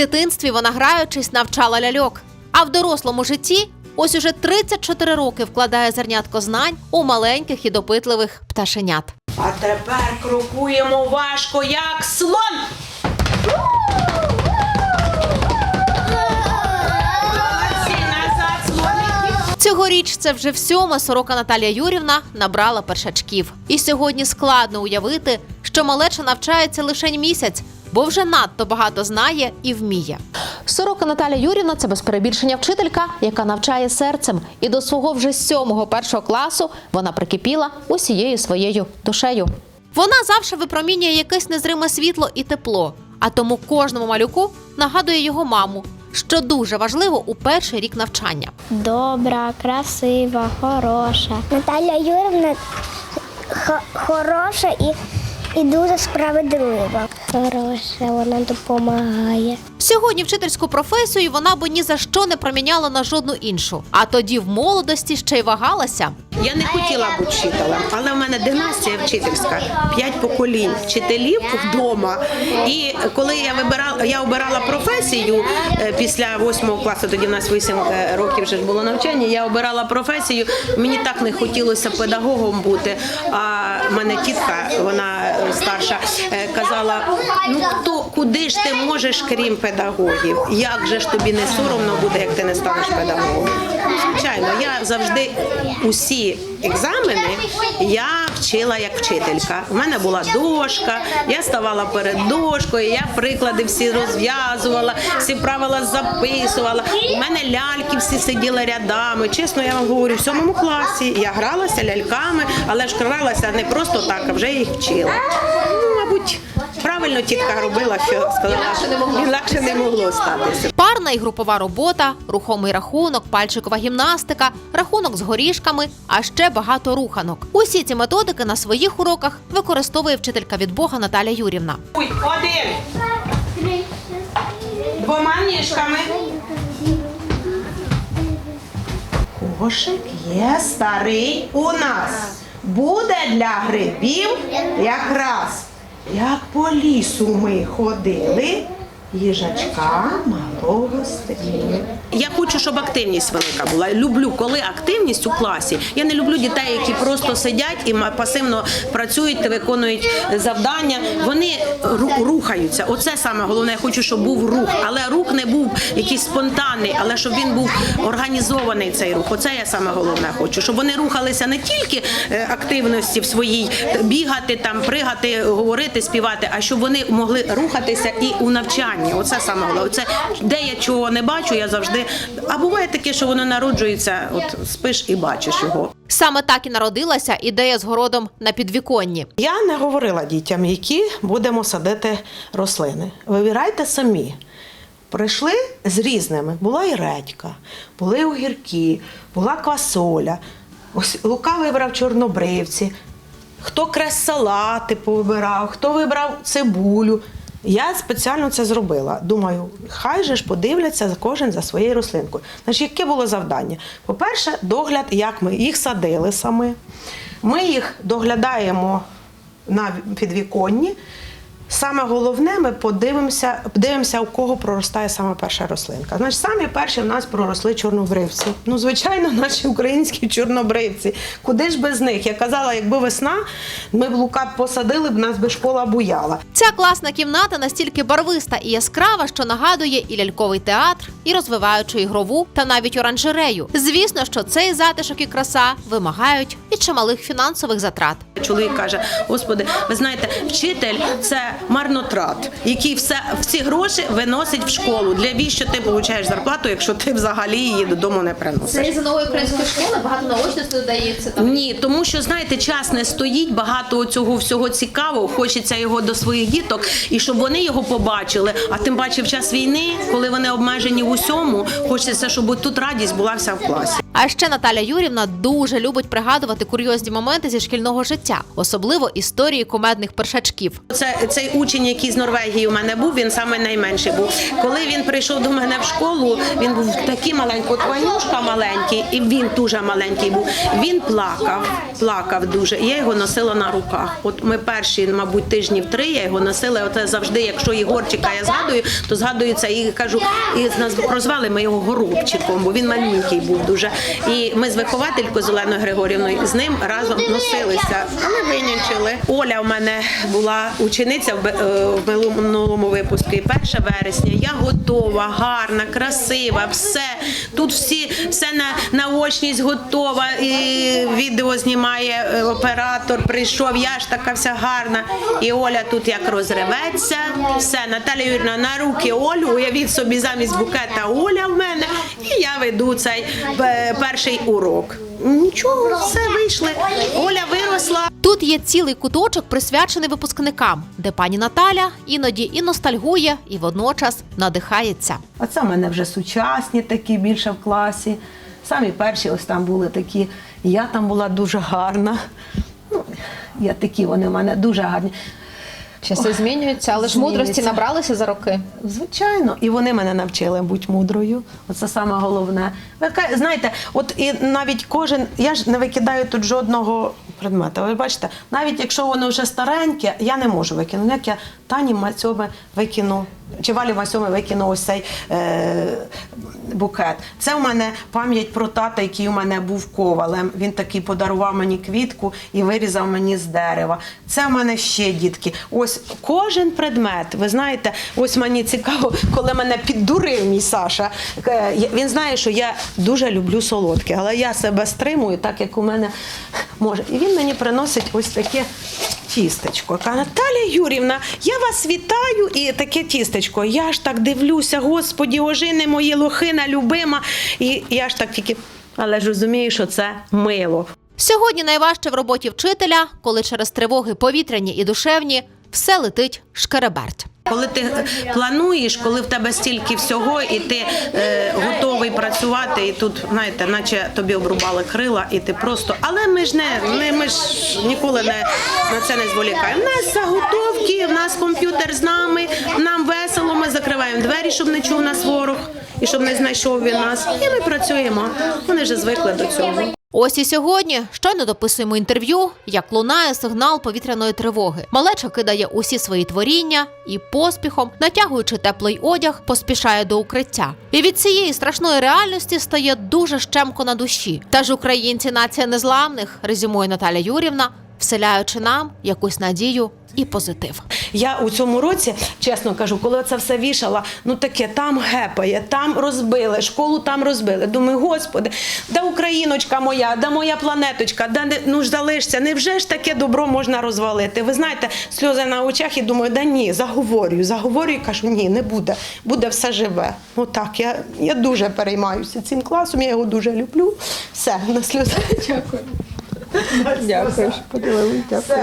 дитинстві вона граючись навчала ляльок. А в дорослому житті ось уже 34 роки вкладає зернятко знань у маленьких і допитливих пташенят. А тепер крокуємо важко, як слон. Цьогоріч це вже всьома сорока Наталія Юрівна набрала першачків. І сьогодні складно уявити, що малеча навчається лише місяць, бо вже надто багато знає і вміє. Сорока Наталя Юрівна це без перебільшення вчителька, яка навчає серцем. І до свого вже сьомого першого класу вона прикипіла усією своєю душею. Вона завжди випромінює якесь незриме світло і тепло, а тому кожному малюку нагадує його маму, що дуже важливо у перший рік навчання. Добра, красива, хороша. Наталя Юрівна хороша і, і дуже справедлива. Хороша, вона допомагає. Сьогодні вчительську професію вона би ні за що не проміняла на жодну іншу. А тоді в молодості ще й вагалася. Я не хотіла бути вчителем, але в мене династія вчительська, п'ять поколінь вчителів вдома. І коли я вибирала, я обирала професію е, після восьмого класу, тоді в нас вісім е, років вже ж було навчання. Я обирала професію. Мені так не хотілося педагогом бути. А в мене тітка, вона е, старша, казала: ну хто куди ж ти можеш, крім педагогів? Як же ж тобі не соромно буде, як ти не станеш педагогом? Звичайно, я завжди усі екзамени я вчила як вчителька. У мене була дошка, я ставала перед дошкою, я приклади всі розв'язувала, всі правила записувала. У мене ляльки всі сиділи рядами. Чесно, я вам говорю, в сьомому класі я гралася ляльками, але ж гралася не просто так, а вже їх вчила. Мабуть, правильно тітка робила, що сказала, інакше не могло статися. Парна і групова робота, рухомий рахунок, пальчикова гімнастика, рахунок з горішками, а ще багато руханок. Усі ці методики на своїх уроках використовує вчителька від Бога Наталя Юрівна. Один. Двома ніжками. Кошик є старий у нас. Буде для грибів якраз. Як по лісу ми ходили, їжачка малого стріли. Я хочу, щоб активність велика була. Люблю, коли активність у класі. Я не люблю дітей, які просто сидять і пасивно працюють, виконують завдання. Вони ру- рухаються. Оце саме головне. Я хочу, щоб був рух, але рух не був якийсь спонтанний, але щоб він був організований цей рух. Оце я саме головне хочу, щоб вони рухалися не тільки е, активності в своїй бігати, там пригати, говорити, співати, а щоб вони могли рухатися і у навчанні. Оце саме головне. Це де я чого не бачу, я завжди. А буває таке, що воно народжується, от спиш і бачиш його. Саме так і народилася ідея з городом на підвіконні. Я не говорила дітям, які будемо садити рослини. Вибирайте самі. Прийшли з різними. Була і редька, були огірки, була квасоля. Ось Лука вибрав чорнобривці, хто крес-салати повибирав, хто вибрав цибулю. Я спеціально це зробила. Думаю, хай же ж подивляться кожен за своєю рослинкою. Значить, яке було завдання? По-перше, догляд, як ми їх садили саме. Ми їх доглядаємо на підвіконні. Саме головне, ми подивимося, подивимося, у кого проростає саме перша рослинка. Значить, самі перші в нас проросли чорнобривці. Ну, звичайно, наші українські чорнобривці. Куди ж без них? Я казала, якби весна, ми б лука посадили б, нас би школа буяла. Ця класна кімната настільки барвиста і яскрава, що нагадує і ляльковий театр, і розвиваючу ігрову, та навіть оранжерею. Звісно, що цей затишок і краса вимагають і чималих фінансових затрат. Чоловік каже: Господи, ви знаєте, вчитель це марнотрат, який все всі гроші виносить в школу. Для віщо ти получаєш зарплату, якщо ти взагалі її додому не приносиш. за нової української школи багато наочності додається. Ні, тому що знаєте, час не стоїть, багато цього всього цікавого. Хочеться його до своїх діток, і щоб вони його побачили. А тим паче в час війни, коли вони обмежені в усьому, хочеться, щоб тут радість була вся в класі. А ще Наталя Юрівна дуже любить пригадувати курйозні моменти зі шкільного життя, особливо історії кумедних першачків. Це цей учень, який з Норвегії у мене був, він саме найменший був. Коли він прийшов до мене в школу, він був такий маленький, от Ванюшка маленький, і він дуже маленький був. Він плакав, плакав дуже. Я його носила на руках. От ми перші, мабуть, тижнів три я його носила. Оце завжди, якщо Єгорчика я згадую, то згадую це і кажу, і нас прозвали ми його горобчиком, бо він маленький був дуже. І ми з вихователькою з Оленою Григорівною з ним разом носилися, але винянчили. Оля в мене була учениця в е, минулому випуску. І 1 вересня. Я готова, гарна, красива, все. Тут всі все на наочність готова. І відео знімає е, оператор. Прийшов. Я ж така вся гарна. І Оля тут як розриветься. Все, Наталя Юрівна на руки Олю. Уявіть собі замість букета Оля в мене. І я веду цей е, перший урок. Нічого, все вийшли. Оля виросла. Тут є цілий куточок, присвячений випускникам, де пані Наталя іноді і ностальгує, і водночас надихається. Оце в мене вже сучасні такі більше в класі. Самі перші ось там були такі. Я там була дуже гарна. Ну, я такі вони в мене дуже гарні. Часи змінюються, але ж мудрості набралися за роки. Звичайно, і вони мене навчили бути мудрою. Оце саме головне. Ви знаєте, от і навіть кожен, я ж не викидаю тут жодного предмета. Ви бачите, навіть якщо воно вже стареньке, я не можу викинути. Як я Тані Мацьове викину, чи Валі Мацьоми викину ось цей е, букет. Це у мене пам'ять про тата, який у мене був ковалем. Він такий подарував мені квітку і вирізав мені з дерева. Це в мене ще дітки. Ось кожен предмет. Ви знаєте, ось мені цікаво, коли мене піддурив мій Саша. Е, Він знає, що я дуже люблю солодке, але я себе стримую, так як у мене може. І він мені приносить ось таке. Тістечко. Каже, Наталя Юрівна, я вас вітаю і таке тістечко. Я ж так дивлюся, господі, ожини мої лохина любима. І я ж так тільки, але ж розумію, що це мило. Сьогодні найважче в роботі вчителя, коли через тривоги повітряні і душевні все летить шкереберть. Коли ти плануєш, коли в тебе стільки всього, і ти е, готовий працювати, і тут, знаєте, наче тобі обрубали крила, і ти просто. Але ми ж не, не ми ж ніколи не на це не зволікаємо. У нас заготовки, в нас комп'ютер з нами, нам весело, ми закриваємо двері, щоб не чув нас ворог і щоб не знайшов він нас. І ми працюємо. Вони вже звикли до цього. Ось і сьогодні щойно дописуємо інтерв'ю, як лунає сигнал повітряної тривоги. Малеча кидає усі свої творіння і поспіхом, натягуючи теплий одяг, поспішає до укриття. І від цієї страшної реальності стає дуже щемко на душі. Та ж українці нація незламних, резюмує Наталя Юрівна, вселяючи нам якусь надію і позитив. Я у цьому році, чесно кажу, коли це все вішала, ну таке там гепає, там розбили, школу там розбили. Думаю, господи, да Україночка моя, да моя планеточка, да не- ну ж залишся, невже ж таке добро можна розвалити? Ви знаєте, сльози на очах і думаю, да ні, заговорюю, заговорюю і кажу, ні, не буде, буде все живе. Отак, я, я дуже переймаюся цим класом, я його дуже люблю. Все, на сльози. Дякую. Дякую. Подивилися. Дякую.